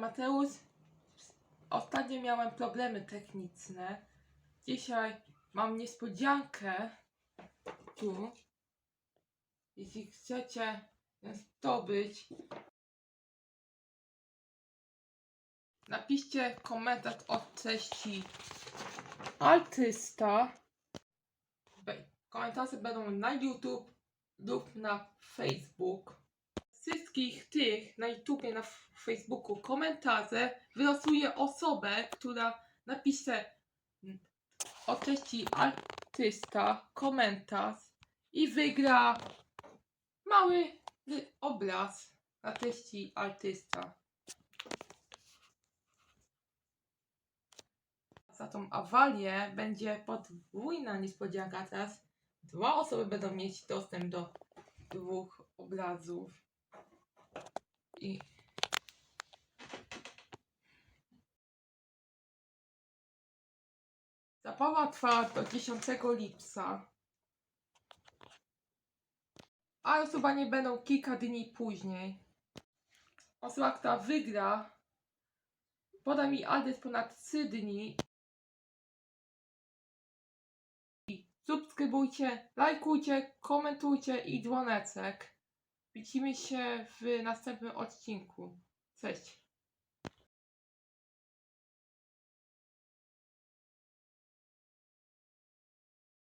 Mateusz. Ostatnio miałem problemy techniczne. Dzisiaj mam niespodziankę. Tu. Jeśli chcecie zdobyć, napiszcie komentarz o treści artysta. Komentarze będą na YouTube lub na Facebook. Wszystkich tych na YouTubie, na Facebooku komentarze wylosuje osobę, która napisze o treści artysta komentarz i wygra mały obraz na treści artysta. Za tą awarię będzie podwójna niespodzianka teraz. Dwa osoby będą mieć dostęp do dwóch obrazów. I Zabawa trwa do 10 lipca. A losowanie będą kilka dni później. Osoba, która wygra, poda mi adres ponad 3 dni. Subskrybujcie, lajkujcie, komentujcie i dzwoneczek. Widzimy się w następnym odcinku. Cześć.